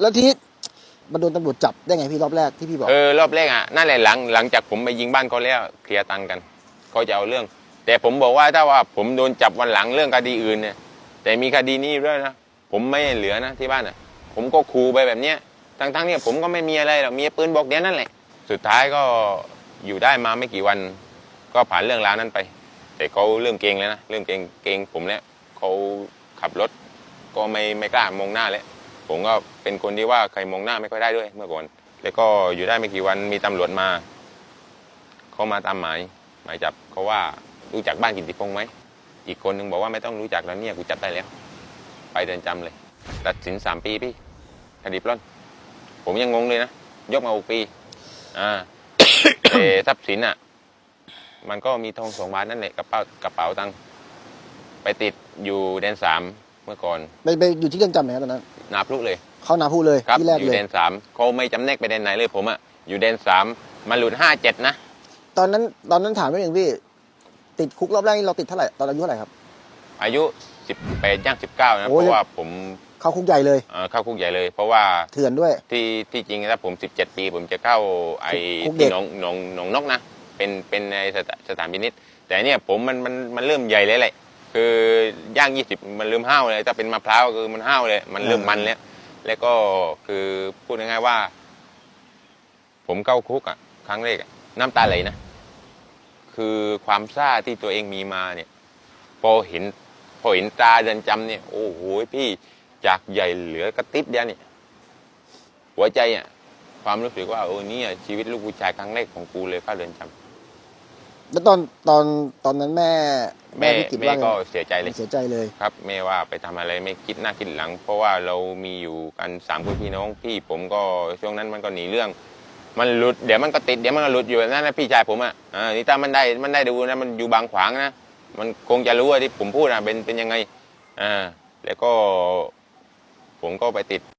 แล้วทีนี้มันโดนตำรวจจับได้ไงพี่รอบแรกที่พี่บอก เออรอบแรกอะนั่นแหละหลังหลังจากผมไปยิงบ้านเขาแล้วเคลียร์ตังค์กันเขาจะเอาเรื่อง แต่ผมบอกว่าถ้าว่าผมโดนจับวันหลังเรื่องคดีอื่นเนี่ย แต่มีคดีนี้ด้วยนะผมไม่เหลือนะที่บ้านอะ ผมก็คูไปแบบเนี้ยทั้งทั้งๆเนี่ยผมก็ไม่มีอะไรหรอกมีปืนบอกเดียวนั่นแหละ สุดท้ายก็อยู่ได้มาไม่กี่วัน ก็ผ่านเรื่องราวนั้นไป แต่เขาเริ่มเกรงแล้วนะเริ่มเกรงเกรงผมแล้วเขาขับรถก็ไม่ไม่กล้ามองหน้าแล้ว ผมก็เป็นคนที่ว่าใครมองหน้าไม่ค่อยได้ด้วยเมื่อก่อน แล้วก็อยู่ได้ไม่กี่วันมีตำรวจมา เขามาตามหมายหมายจับเขาว่ารู้จักบ้านกินติพงษ์ไหม อีกคนหนึ่งบอกว่าไม่ต้องรู้จักแล้วเนี่ยกูจับได้แล้ว ไปเดินจำเลยตัดสินสามปีพี่คดีปล้น ผมยังงงเลยนะยกมาหกปีอ่าแต่ทรัพย์สินอะ มันก็มีทองสองบาทนั่นแหละกระเป๋ากระเป๋าตังค์ไปติดอยู่แดนสาม เมื่อก่อนไปไปอยู่ที่เรือนจำไหนครับตอนนั้น นาพลุเลยเข้านาพูดเลยครับที่แรกอยู่เลยแดนสามเขาไม่จำแนกไปแดนไหนเลยผมอะอยู่แดนสามมาหลุดห้าเจ็ดนะตอนนั้นตอนนั้นถามนิดนึงพี่ ติดคุกรอบแรกนี่เราติดเท่าไหร่ตอนอายุเท่าไหร่ครับ อายุสิบแปดย่างสิบเก้านะโอ้เพย ราะว่าผมเข้าคุกใหญ่เลยเอ่อเข้าคุกใหญ่เลย เพราะว่าเถื่อนด้วย ที่ที่จริงถ้าผมสิบเจ็ดปี ผมจะเข้าไอ้คุกเด็ที่กหนองหนองหนองนกนะเป็นเป็นในสถาสถานพินิษแต่เนี่ยผมมันมันมันเริ่มใหญ่เลยแหละ คือย่างยี่สิบมันเริ่มห้าวเลยถ้าเป็นมะพร้าวคือมันห้าวเลย มันเริ่มมันแล้วแล้วก็คือพูดง่ายๆว่า ผมเข้าคุกอะ ครั้งแรกอะน้ำตาไหลนะคือความซ่าที่ตัวเองมีมาเนี่ย พอเห็นพอเห็นตราเดินจำเนี่ยโอ้โหพี่จากใหญ่เหลือกระติบเดียวเนี่ยหัวใจอะความรู้สึกว่าโอ้เนี่ยชีวิตลูกผู้ชายครั้งแรกของกูเลยเข้าเดินจำ แล้วตอนตอนตอนนั้นแม่แม่พี่กิจแม่ว่าไงก็เสียใจเลยเสียใจเลย ครับแม่ว่าไปทำอะไรไม่คิดหน้าคิดหลัง เพราะว่าเรามีอยู่กันสามคนพี่น้องพี่ผมก็ช่วงนั้นมันก็หนีเรื่อง มันหลุดเดี๋ยวมันก็ติดเดี๋ยวมันก็หลุดอยู่แบบนั้นนะพี่ชายผมอะอ่านี่ถ้ามันได้มันได้ดูนะมันอยู่บางขวางนะมันคงจะรู้ว่าที่ผมพูดอะเป็นเป็นยังไงอ่าแล้วก็ผมก็ไปติด